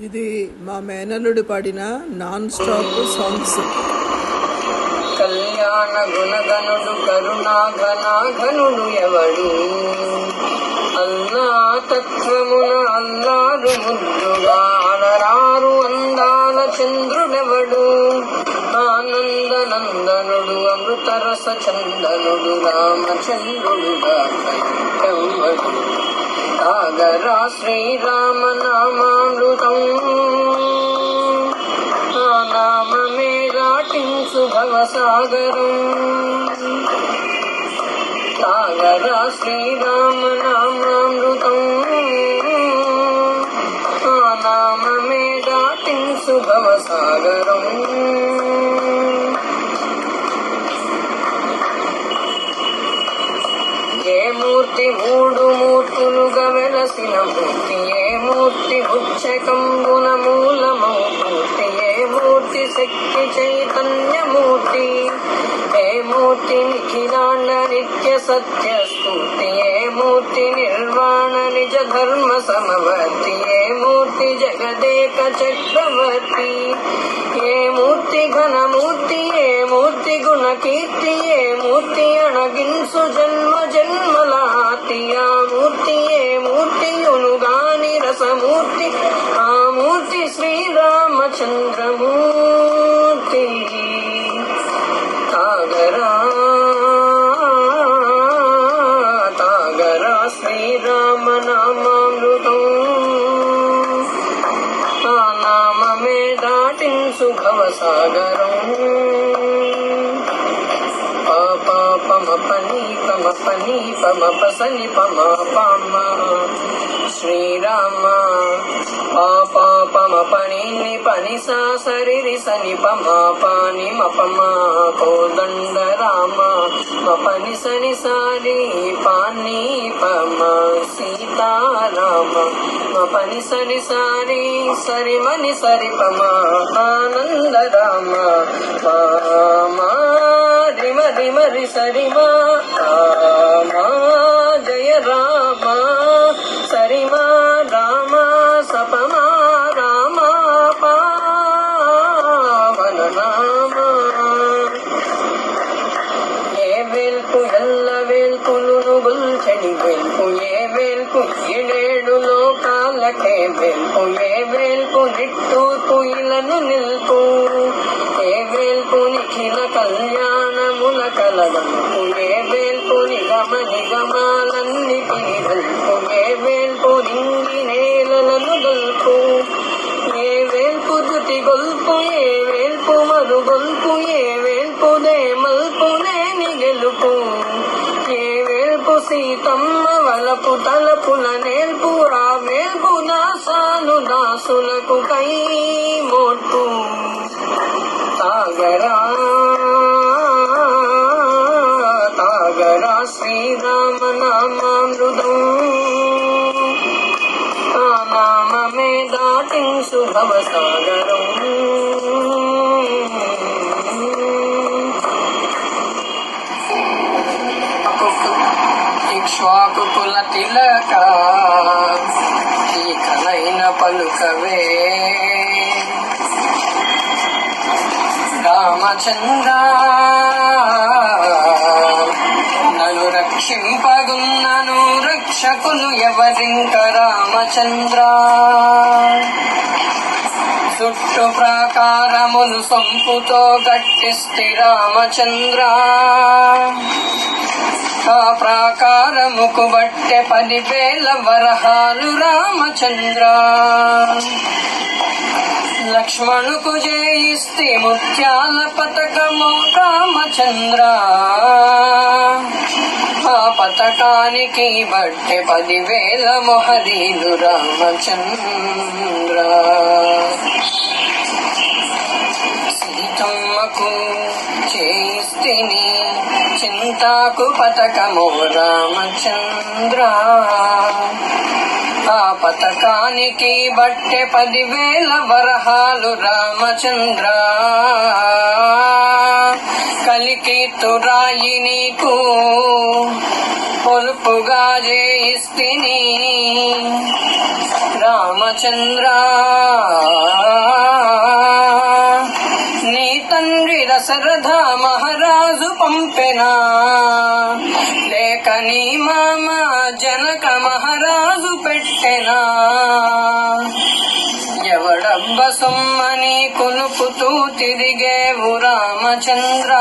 ఇది మా మేనల్లుడు పాడిన నాన్ స్టాప్ సాంగ్స్. కళ్యాణ గుణగనుడు కరుణా ఎవడు? అల్లా తత్వమున అల్లారు ముద్దుగా అలరారు అందాల చంద్రుడెవడు? ఆనంద నందనుడు అమృతరస చందనుడు రామచంద్రుడుగా ఎవడు సాగరా శ్రీరామ నామామృతం ఆ నామమే దాటించు భవసాగరం. సాగరా శ్రీరామ నామామృతం ఆ నామమే దాటించు భవసాగరం. मनसिनमुक्तिये मूर्तिबुच्छकम्बुनमूलमौपङ्क्तिये मूर्तिशक्तिचैतन्यमूर्ति। हे मूर्तिनिखिलाण्डनित्यसत्यस्तुतिये मूर्तिनिर्वाणनिजधर्मसमवर्तिये मूर्तिजगदेकचक्रवर्ति। ये मूर्तिघनमूर्ति ये मूर्तिगुणकीर्ति ये मूर्ति अणगिन्सु जन्म जन्मलाति मूर्ति ये మూర్తి రసమూర్తి ఆ మూర్తి శ్రీరామచంద్రమూర్తి. తాగరా తాగరా శ్రీరామ నామామృతం ఆ నామమే దాటించు భవసాగరం శ్రీరామ. పాప పని ని పని సా సరి సని పమ పాని మపమ కోదండ రామ మ పని సని సారి పాని పమ సీతారామ. మ పని సని సారి సరి మని సరి పమ ఆనంద రామ పామా రిమ రిమ రి సరిమా. గెలుపు ఏ వేల్పు సీతమ్మ వలపు తలపుల నేల్పు ఆ మేల్పు దాసాను దాసులకు కై మోట్టు తాగరా తాగరా శ్రీరామ నామామృతం ఆ నామమే దాటించు భవసాగరం ఇక్ష్వాకు తిలక ఈ పలుకవే రామచంద్ర నన్ను రక్షింపగున్నను రక్షకులు ఎవరింక రామచంద్ర చుట్టు ప్రాకారములు సొంపుతో గట్టిస్తి రామచంద్ర ప్రాకారముకు బట్టె పదివేల వరహాలు రామచంద్ర. లక్ష్మణుకు జయిస్తే ముత్యాల పతకము రామచంద్ర. ఆ పతకానికి బట్టె పదివేల మొహరీలు రామచంద్ర. సీతమ్మకు చేయిస్తిని చింతాకు పతకము రామచంద్ర. ఆ పతకానికి బట్టె పదివేల వరహాలు రామచంద్ర. కలికి తురాయి నీకు పొలుపుగా జయిస్తిని రామచంద్ర. తండ్రి దశరథ మహారాజు పంపెనా. లేక నీ మామ జనక మహారాజు పెట్టెనా. ఎవడబ్బ సొమ్మని కొనుకుతూ తిరిగేవు రామచంద్ర.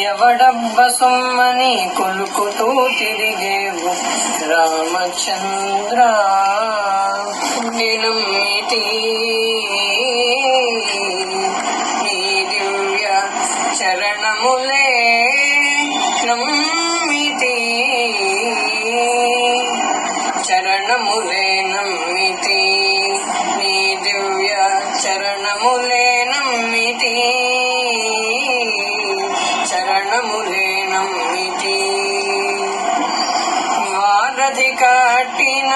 ఎవడబ్బ సొమ్మని కొలుకుతూ తిరిగేవు రామచంద్ర. నినమ్మితి చరణములే నమ్మితి చరణములే నమ్మితి నీ దివ్య చరణములే నమ్మితి చరణములే నమ్మితి. వారధి కట్టిన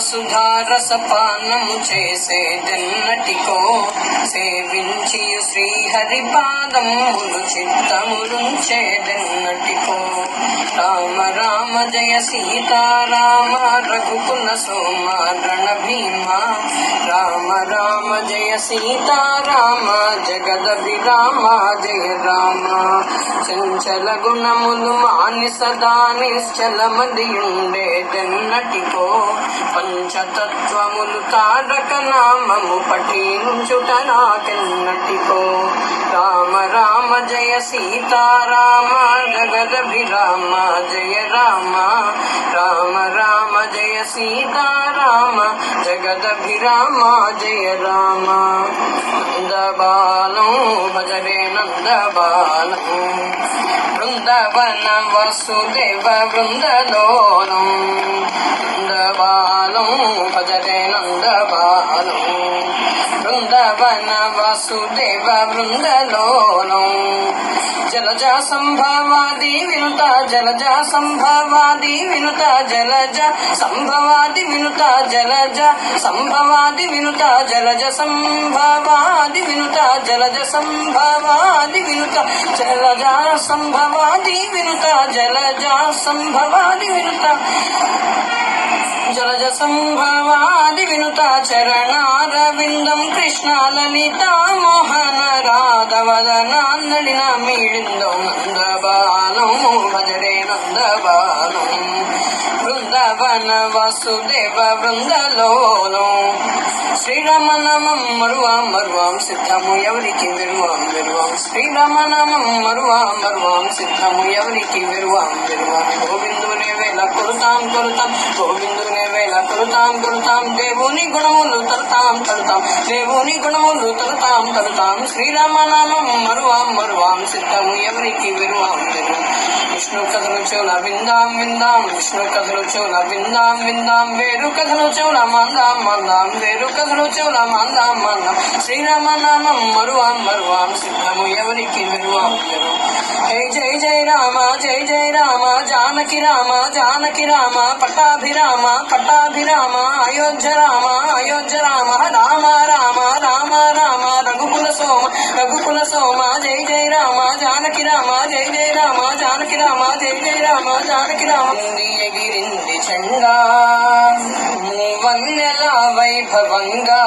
నామసుధారసపానము చేసేదెన్నటికో సేవించి శ్రీహరి పాదములు చిత్తములుంచేదెన్నటికో. రామ రామ జయ సీతారామ రఘుకుల సోమ రణ భీమ రామ రామ జయ సీతారామ జగద విరామ జయ రామ. చంచల గుణములు మాని సదా నిశ్చలమదియుండేదెన్నటికో పంచతత్వములు తారక నామము పఠించుట నాకెన్నటికో రామ రామ జయ సీతారామ జగద విరామ జయ రామ సీతారామ జగదభిరామ జయ రామ నందబాలం భజరే నందబాలం. బృందవన వసుదేవ బృందలోనం నందబాలం భజరే నందబాలం. బృందవన వసుదేవ బృందలోనం జలజా సంభవాది వినుత జలజా సంభవాది వినుత జలజ సంభ సంభవాది వినుత జలజ సంభవాది వినుత జలజ సంభవాది వినుత జలజ సంభవాది వినుత జలజ సంభవాది వినుత జలజ సంభవాది వినుత జలజ సంభవాది వినుత చరణారవిందం కృష్ణ లలిత మోహన రాధవదనాందడిన మీడిందో నందబాలం భజరే నందబాలం బృందవన వసుదేవ బృందలోలం. శ్రీరామనామం మరువాం మరువాం సిద్ధము ఎవరికి విరువాం విరువాం. శ్రీరామనామం మరువాం మరువాం సిద్ధము ఎవరికి విరువాం విరువాం. గోవిందునే వేళ కొరుతాం కొరుతాం గోవిందునే వేళ కొలుతాం కొలుతాం దేవుని గుణములు తలుతాం తలుతాం దేవుని గుణములు తలుతాం తలుతాం శ్రీరామనామం మరువాం మరువాం. సిద్ధము ఎవరికి విరువాం విష్ణు కథలు చెవుల విందాం విందాం. విష్ణు కథలు చెవుల విందాం విందాం. వేరు కథలు చెవుల మందాం మందాం. వేరు కథలు చెవుల మందాం మందాం. శ్రీరామనామం మరువాం మరువాం. సిద్ధము ఎవరికి విరువాం విరు జై జై జై రామ జై జై రామ. జానకి రామ జానకి రామ. పట్టాభిరామ పట్ట పటాభిరామ పటాభిరామ అయోధ్య రామ అయోధ్య రామ రామ రామ రామ రామ రఘుకుల సోమ రఘుకుల సోమ జై జై రామ జానకి రామ జై జై రామ జానకి రామ జై జై రామ జానకి రామ. ఎగిరింది చండా మూవన్నెల వైభవంగా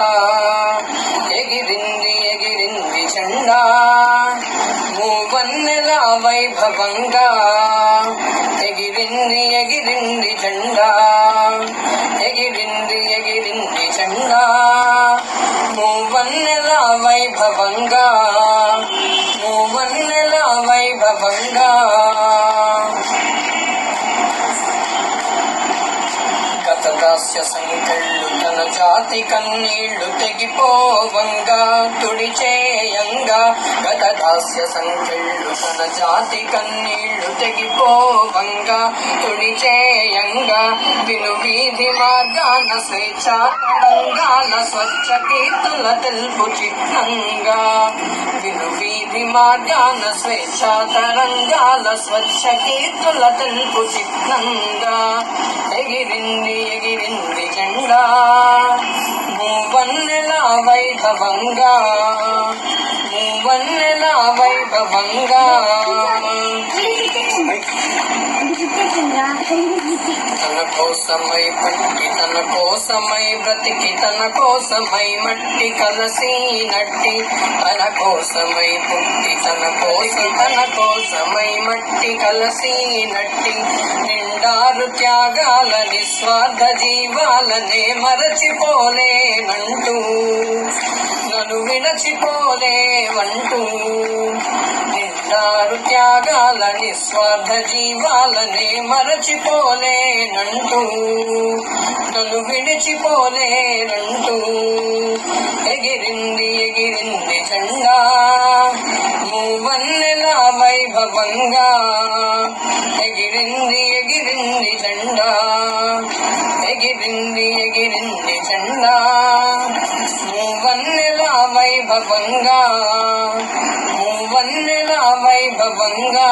ఎగిరింది ఎగిరింది చండా మూవన్నెల వైభవంగా ఎగిరింది ఎగిరింది జెండా ఎగిరింది ఎగిరింది జెండా మూవన్నెల వైభవంగా మూవన్నెల వైభవంగా. జాతి కన్నీళ్ళు తెగిపోవంగా తుడిచేయంగా. గత దాస్య సంఖ్యళ్ళు తన జాతి కన్నీళ్ళు తెగిపోవంగా తుడిచేయంగా. విను వీధి మార్గాన స్వేచ్ఛ తరంగాల స్వచ్ఛ కీర్తుల తెలుపు చిహ్నంగా. విను వీధి మార్గాన స్వేచ్ఛ తరంగాల స్వచ్ఛ కీర్తుల తెలుపు చిహ్నంగా. ఎగిరింది ఎగిరింది జెండా. మూవన్నెల వైభవంగా మూవన్నెల వైభవంగా. తన కోసమై పట్టి తన కోసమై బ్రతికి తన కోసమై మట్టి కలసి నట్టి తన కోసమై పుట్టి తన కోసం తన కోసమై మట్టి కలసి నట్టి నిండారు త్యాగాల నిస్వార్థ జీవాలనే మరచిపోలేనంటూ నన్ను విడచిపోలేవంటూ నిండారు త్యాగాల నిస్వార్థ జీవాలనే మరచిపోలేనంటూ నన్ను విడిచిపోలేనంటూ ఎగిరింది ఎగిరింది జెండా మూవన్నెల వైభవంగా ఎగిరింది ఎగిరింది జెండా ఎగిరింది ఎగిరింది జెండా మూవన్నెల వైభవంగా మూవన్నెల వైభవంగా.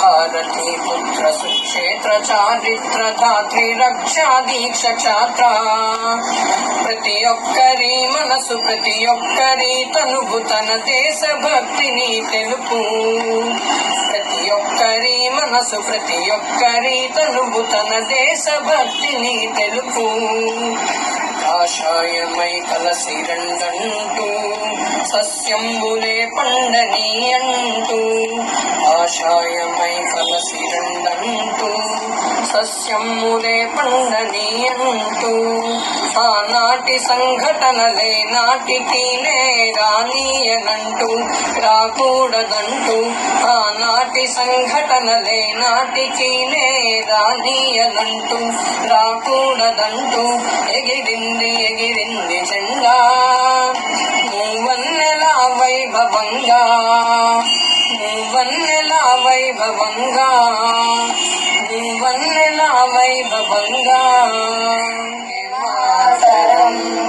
భారతి పుత్ర సుక్షేత్ర చారిత్ర ధాత్రి రక్షా దీక్ష క్షాత్ర ప్రతి ఒక్కరి మనసు ప్రతి ఒక్కరి తనువు తన దేశ భక్తిని తెలుపు ప్రతి ఒక్కరి మనసు ప్రతి ఒక్కరి తలుపు తన దేశభక్తిని తెలుపు. కాషాయమై కలసి రెండంటూ సస్యంబులే పండని అంటూ ఆశాయమై కలసి రెండంటూ సస్యములే పండని అంటూ ఆనాటి సంఘటనలే నాటికి రానీయనంటూ రాకూడదంటూ ఆనాటి సంఘటనలే నాటికి రానీయనంటూ రాకూడదంటూ ఎగిరింది ఎగిరింది జెండా మూవన్నెల వైభవంగా? మూవన్నెల వైభవంగా? మూవన్నెల వైభవంగా? మాతరం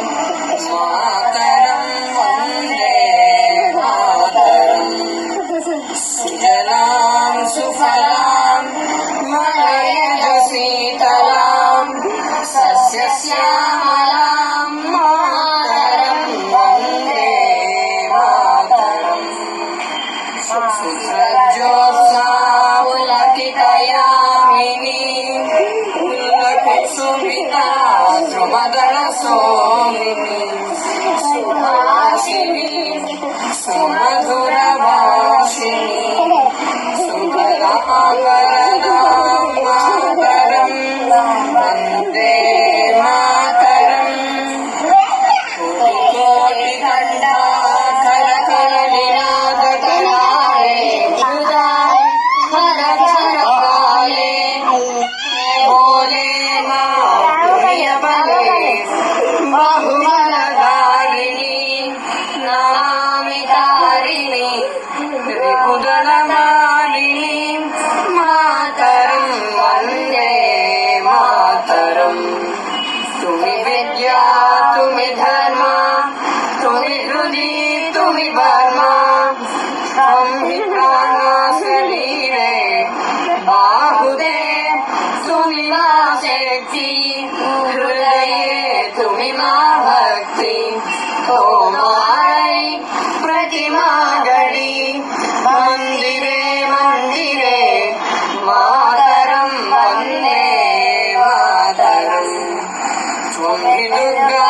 Muhammad ശക്തി ഹൃദയ തുണിമാ ഭക്തി ഓമായി പ്രതിമാഗണി മന്ദിരേ മന്ദിരേ മാതരം വന്ദേ മാതരം ദുർഗാ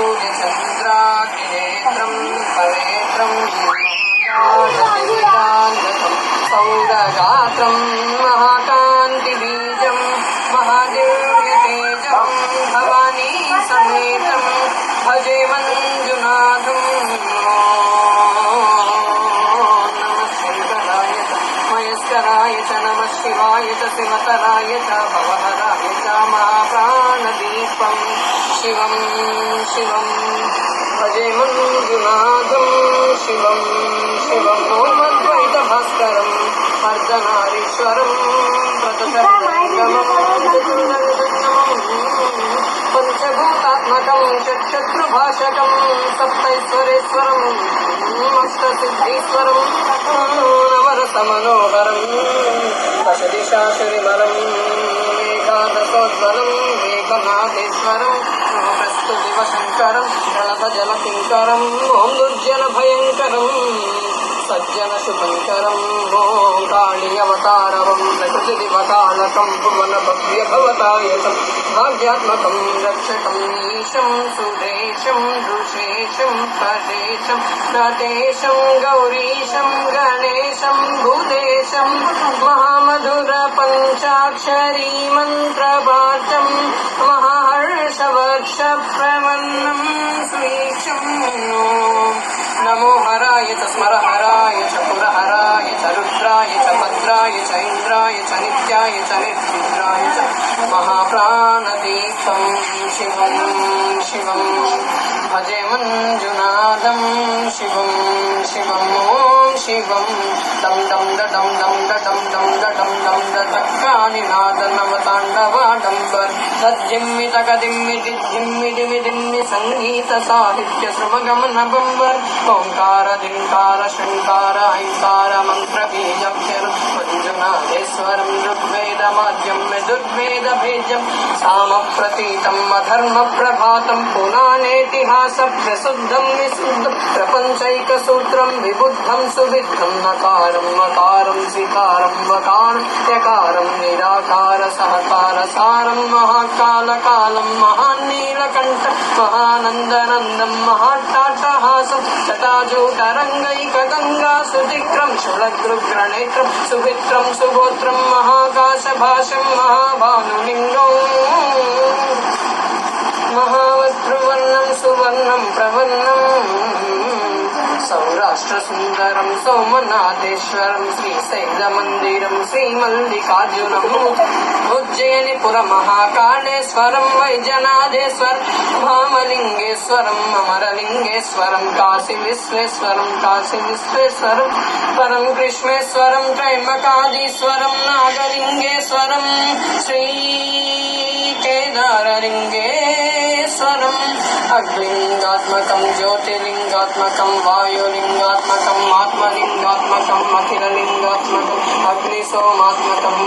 शिवाय च शिवतराय च भवहराय च महाप्राणदीपं। शिवं शिवं भजे मञ्जुनाथं शिवं शिवं పంచభూతాత్మకం చక్షత్రుభాషకం సప్తైశ్వరేశ్వరం సిద్ధీశ్వరం నవరస మనోహరం పశుదిశాశురిమలం ఏకాదశోజ్వలం ఏకనాథేశ్వరం ప్రస్తు దివశంకరం జల కింకరం ఓం దుర్జన భయంకరం సజ్జన శుభంకరం ఓ पाणियवतारवं प्रकृतिदिवतानकं भुवनभव्यभवतायतं भाग्यात्मकं रक्षकं ईशं सुदेशं ऋषेशं प्रदेशं प्रदेशं गौरीशं गणेशं भूदेशं महामधुरपञ्चाक्षरी मन्त्रवाचं महाहर्षवर्षप्रमन्नं सुईशं नमो हराय च स्मरहराय च पुरहराय च रुद्राय च भद्राय च इन्द्राय च नित्याय च निर्विद्राय च महाप्राणदीपं शिवं शिवं। भजे मञ्जुनाथं शिवं शिवम् ॐ शिवं। दं दं दडं दं दडं दं दडं दं दटक्कानिनादनवताण्डवाडम्बर् तद्जिम्मितकदिम्मिति जिम्मिदिमिदिम्मि सङ्गीतसाहित्य श्रमगमनबम्बर् ओङ्कार धिङ्कार शृङ्कार ऐङ्कार quero fazer jornada. स्वरं ऋग्वेदमाद्यं यजुर्वेदभेद्यं सामप्रतीतम् अधर्मप्रभातं पुराणेतिहासं मकार विशुद्धं निराकार सहकार सारम महाकाल कालम महानील कंठ महानंद नंदम महाटाटहास महान्नीलकण्ठ महानन्दनन्दं महाट्टाट्टहासं शताजूटरङ्गैकगङ्गासुतिक्रं शुलगृग्रणेत्रं सुभित्रं सुगोत्र महाकाशभाषं महाभानुलिङ्गम् महावत्रुवर्णं सुवर्णं प्रवर्णम् సౌరాష్ట్ర సుందరం సోమనాథేశ్వరం శ్రీశైల మందిరం శ్రీమల్లికార్జునం ఉజ్జయినిపుర మహాకాళేశ్వరం వైజనాథేశ్వర్ భామలింగేశ్వరం అమరలింగేశ్వరం కాశీ విశ్వేశ్వరం కాశీ విశ్వేశ్వరం పరం కృష్ణేశ్వరం త్రైమకాధీశ్వరం నాగలింగేశ్వరం శ్రీ केदारलिङ्गेश्वरम् अग्निलिङ्गात्मकं ज्योतिर्लिङ्गात्मकं वायुलिङ्गात्मकम् आत्मलिङ्गात्मकम् अखिललिङ्गात्मकम् अग्निसोमात्मकम्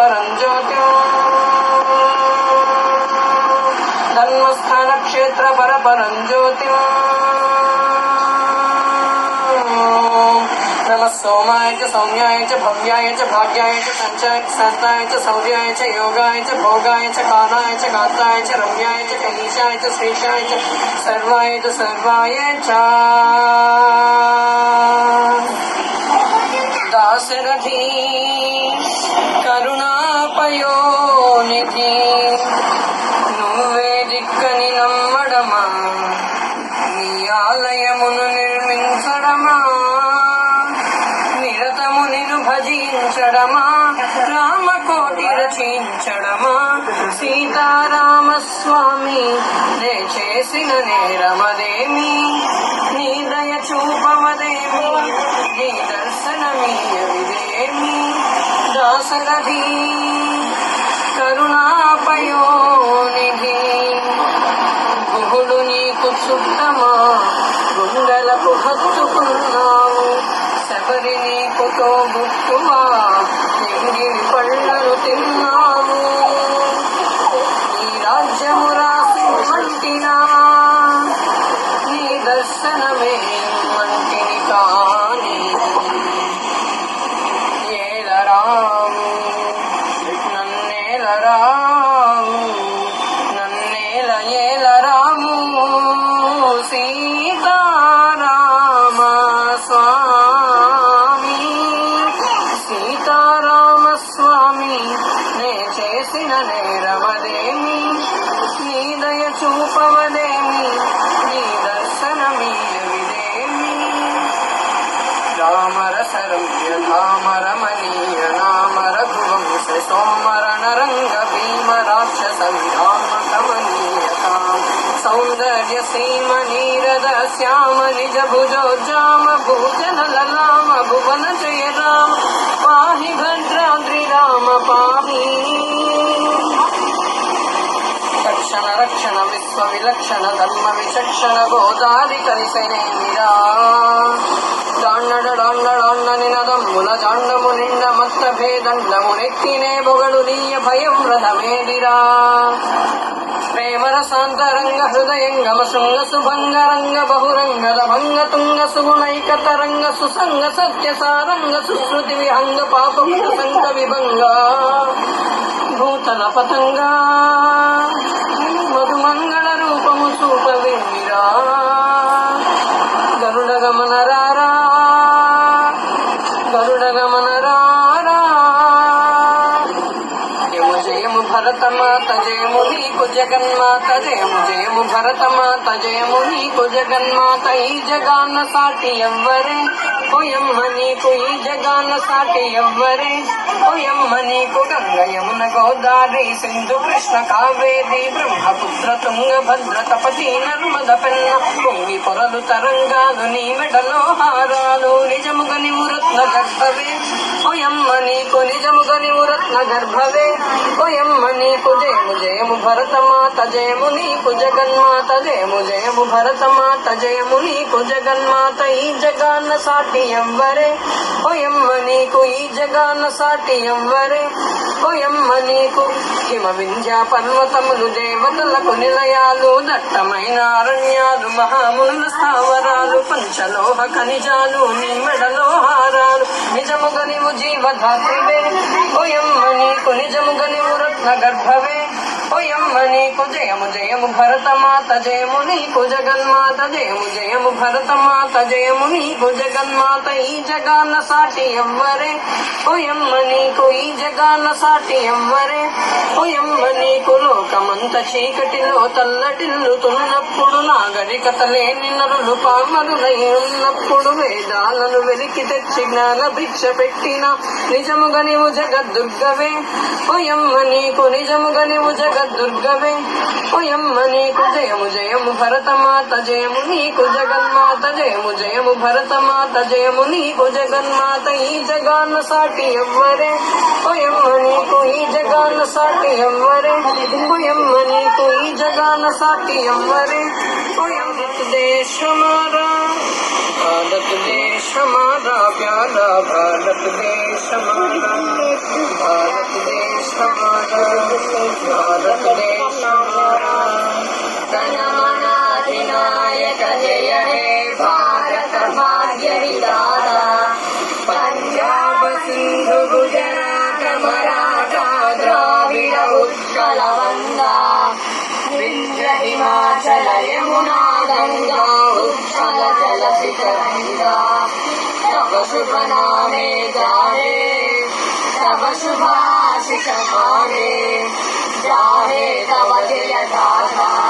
పరంజ్యోతి జన్మస్థాన క్షేత్ర పర పరంజ్యోతి నమ సోమాయ చ సౌమ్యాయ చ భవ్యాయ చ భాగ్యాయ చ సంచాయ చ సంతాయ చ శౌర్యాయ చ యోగాయ చ భోగాయ చ కాలాయ చ కాంతాయ చ రమ్యాయ చ కనీశాయ చ శ్రీషాయ చ సర్వాయ చ సర్వాయ చ దాసరథి కరుణాపయోనిధి. గుహుడు నీకు చుట్టమా? గుండెలకు హత్తుకున్నావు శబరి నీకుతో తోబుట్టువా? ఎంగిలి పళ్ళను తిన్నావు. సోమరణరంగ భీమ రాక్షస విరామ కమనీయతాం సౌందర్య సీమ నీరద శ్యామ నిజ భుజోజామ భూజన లలామ భువన జయ రామ పాహి భద్రాద్రి రామ పాహి రక్షణ రక్షణ విశ్వ విలక్షణ ధర్మ విచక్షణ గోదారి కలిసనే నిరా జాండడ డాండ డాండ నినదమ్ముల జాండము నిండ మత్త భేదండము నెక్కినే బొగడు నీయ భయం రథమేదిరా ప్రేమర శాంతరంగ హృదయంగమ శృంగ సుభంగ రంగ బహురంగ భంగ తుంగ సుగుణైక తరంగ సుసంగ సత్య సారంగ సుశ్రుతి విహంగ పాప సంగ విభంగ భూతల పతంగా జగన్మాత జయము జయము భరతమాత జయము నీకు జగన్మాత ఈ జగాన్న సాటి ఎవ్వరే? ఓయమ్మ నీకు ఈ జగాన్న సాటి ఎవ్వరే? ఓయమ్మ నీకు గంగ యమున గోదావరి సింధు కృష్ణ కావేరి బ్రహ్మపుత్ర తుంగ భద్ర తపతి నర్మద పెన్న పొంగి పొరలు తరంగాలు నీ మెడలో హారాలు నిజముగ నీవు రత్న గర్భవే. ఓయమ్మ నీకు నిజముగ నీవు రత్న గర్భవే. ఓయమ్మ నీకు జయము జయము భరతమాత జయము నీకు జగన్మాత జయము జయము భరతమాత జయము నీకు జగన్మాత ఈ జగాన్న సాటి ఎవ్వరే. ఓయమ్మ నీకు ఈ జగాన్న సాటి ఎవ్వరే. ఓయమ్మ నీకు. హిమ వింధ్యా పర్వతములు దేవతలకు నిలయాలు దట్టమైన అరణ్యాలు మహామునుల స్థావరాలు పంచలోహ ఖనిజాలు నీ మెడలో హారాలు. నిజముగ నీవు జీవధాత్రివే. ఓయమ్మ నీకు నిజముగ నీవు రత్న గర్భవే ఓయమ్మ నీకు జయము జయము భరతమాత జయము నీకు జగన్మాత జయము జయము భరతమాత జయము నీకు జగన్మాత ఈ జగాన్న సాటి ఎవ్వరే ఓయమ్మ నీకు ఈ జగాన్న సాటి ఎవ్వరే ఓయమ్మ నీకు లోకమంత చీకటిలో తల్లటిల్లుతున్నప్పుడు నాగరికత లేని నరులు పామరులై ఉన్నప్పుడు వేదాలను వెలికి తెచ్చి జ్ఞాన భిక్ష పెట్టిన. నిజముగా నీవు జగద్దుర్గవే. ఓయమ్మ నీకు నిజముగా నీవు జగద్దుర్గవే. ఓయమ్మ నీకు జయము జయము భరతమాత జయము నీకు జగన్మాత జయము జయము భరతమాత జయము నీకు జగన్మాత ఈ జగాన్న సాటి ఎవ్వరే. ఓయమ్మ నీకు ఈ జగాన్న సాటి ఎవ్వరే. स्वयंवरी कोई जगा न साकी अमरे स्वयं देश हमारा। भारत देश हमारा, प्यारा भारत देश हमारा। भारत देश हमारा, भारत देश हमारा। शुभाशुभाशिषभागे जाहे तव जयदाता